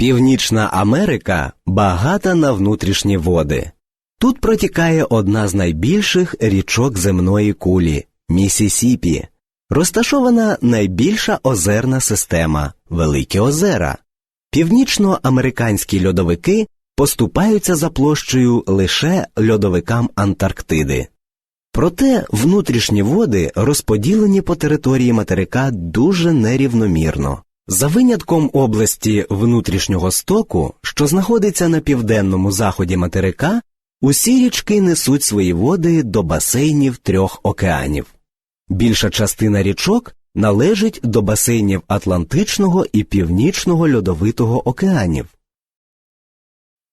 Північна Америка багата на внутрішні води. Тут протікає одна з найбільших річок земної кулі Місісіпі. Розташована найбільша озерна система Великі озера. Північноамериканські льодовики поступаються за площею лише льодовикам Антарктиди. Проте внутрішні води розподілені по території материка дуже нерівномірно. За винятком області внутрішнього стоку, що знаходиться на південному заході материка, усі річки несуть свої води до басейнів трьох океанів. Більша частина річок належить до басейнів Атлантичного і Північного льодовитого океанів.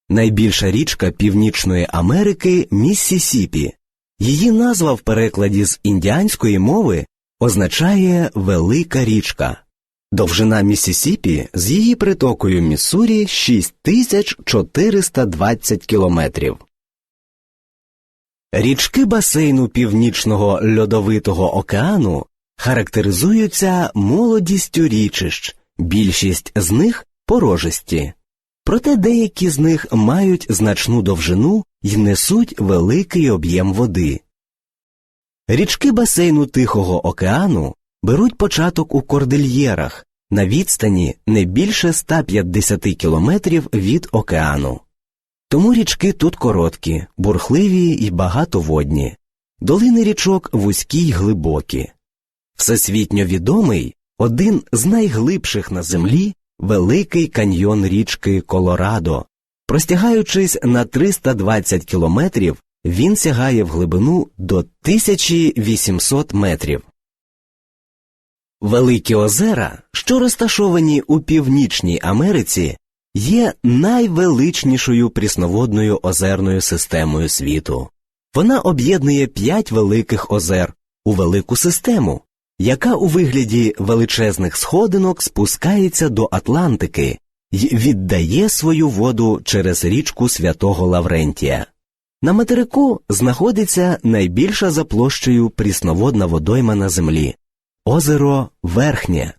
Найбільша річка Північної Америки Міссісіпі. Її назва в перекладі з індіанської мови означає Велика річка. Довжина Міссісіпі з її притокою Міссурі 6420 кілометрів. Річки басейну Північного льодовитого океану характеризуються молодістю річищ, більшість з них порожисті. Проте деякі з них мають значну довжину і несуть великий об'єм води. Річки басейну Тихого океану беруть початок у кордильєрах на відстані не більше 150 кілометрів від океану. Тому річки тут короткі, бурхливі і багатоводні, долини річок вузькі й глибокі. Всесвітньо відомий один з найглибших на землі великий каньйон річки Колорадо. Простягаючись на 320 кілометрів, він сягає в глибину до 1800 метрів. Великі озера, що розташовані у Північній Америці, є найвеличнішою прісноводною озерною системою світу. Вона об'єднує п'ять великих озер у велику систему, яка у вигляді величезних сходинок спускається до Атлантики і віддає свою воду через річку Святого Лаврентія. На материку знаходиться найбільша за площею прісноводна водойма на землі озеро Верхнє.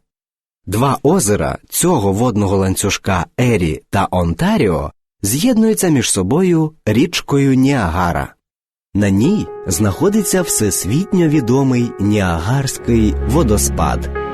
Два озера цього водного ланцюжка Ері та Онтаріо з'єднуються між собою річкою Ніагара. На ній знаходиться всесвітньо відомий Ніагарський водоспад.